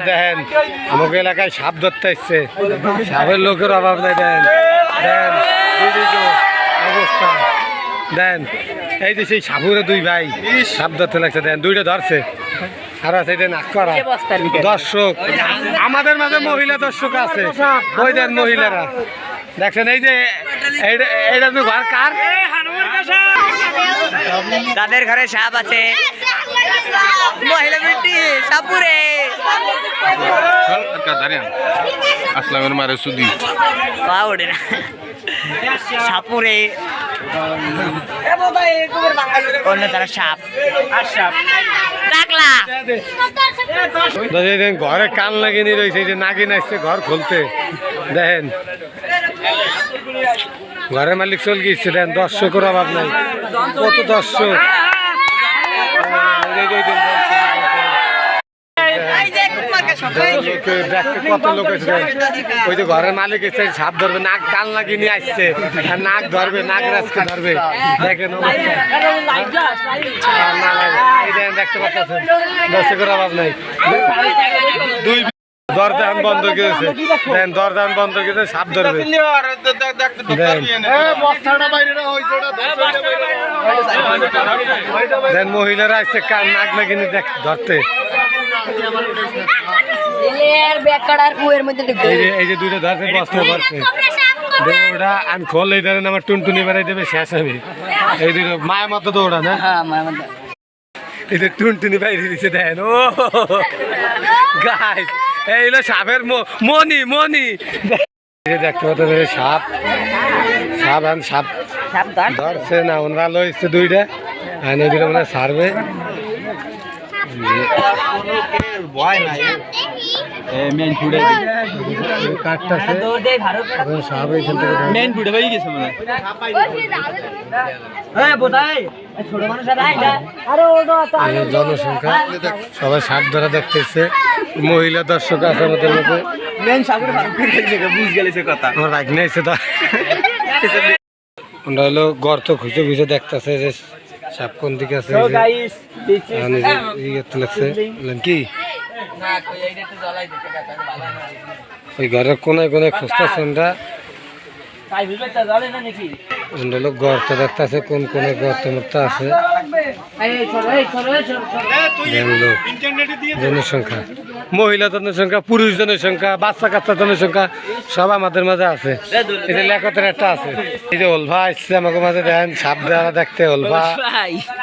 দেখেন আমাকে এলাকায় সাপ ধরতে এসছে। সাপের লোকের অভাব নাই দেন। দেন। অবস্থা। দেন। এই যে সেই সাপুরে দুই ভাই সাপ ধরতে লাগছে দেন। দুইটা ধরছে। আর আছে দেন করা। দর্শক আমাদের মাঝে মহিলা দর্শক আছে। ওই দেন মহিলারা। দেখছেন এই যে এইটা এইটা তো ঘর কার? তাদের ঘরে সাপ আছে। মহিলা বেটি সাপুরে। আসলামের মারে সুদি। পা ওঠে না। সাপুরে। অন্য তারা সাপ। আর সাপ টাকলা এই দেখেন ঘরে কান লাগিয়ে রয়েছে যে নাগিন আসছে ঘর খুলতে। দেখেন। ঘরের মালিক চল গিয়েছে দেন দর্শকের অভাব নাই। কত দর্শক এই যে এই যে লোকে দেখতে কত লোক। ওই যে ঘরের মালিক এসে সাপ ধরবে, নাক কান লাগিয়ে নিয়ে আসছে। নাক ধরবে, নাক রাজকে ধরবে। দেখেন না দেখতে পাচ্ছেন দর্শকের অভাব নাই। দুই দরদান বন্ধ করেছে। দেন দরদান বন্ধ করেছে সাপ ধরবে। দেন। মহিলারা আসছে কান নাক লাগিয়ে কুয়ের মধ্যে ঢুকে এই যে এই যে দুইটা ধরতে আমি খোল এই ধরেন আমার টুনটুনি বেড়াই দেবে শেষ হবে। এই দুটো মায়ের মতো দৌড়া না? হ্যাঁ এই যে টুনটুনি বাইরে দিছে দেন ও গাইস এই হলো সাপের ম- মনি মনি এই দেখতে সাপ। সাপ আন সাপ ধরছে না ওনারা লইছে দুইটা। আর এই দুটো মানে সারবে। থেকে ধরে- মেন বুড়ে ভাই গেছে মনে হয়? বোধাই ছোট মানুষ আরে ওটা এই যে জনসংখ্যা। সবাই সাপ ধরা দেখতেছে। মহিলা দর্শক আছে আমাদের মধ্যে। মেন গেছে আমার রাগ নেই সেটা। ওটা হলো গর্ত খুঁজে খুঁজে দেখতেছে যে সাপ কোন দিকে আছে কি? ওই ঘরের কোনায় কোনায় খুঁজতেছে হলো গর্ত দেখতেছে কোন কোনে গর্ত মতো আছে। জনসংখ্যা মহিলা জনসংখ্যা পুরুষ জনসংখ্যা বাচ্চা কাচ্চা জনসংখ্যা সব আমাদের মাঝে আছে। এই যে লেখতের একটা আছে। এই যে ওলভা আসছে আমাকে মাঝে দেন সাপ দেখতে ওলভা ভাই।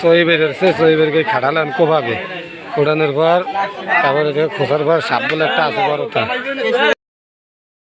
সই বেরোচ্ছে সই খাটালেন কোভাবে। উড়ানোর পর তারপরে খোসার পর সাপ বলে একটা আছে বড়টা।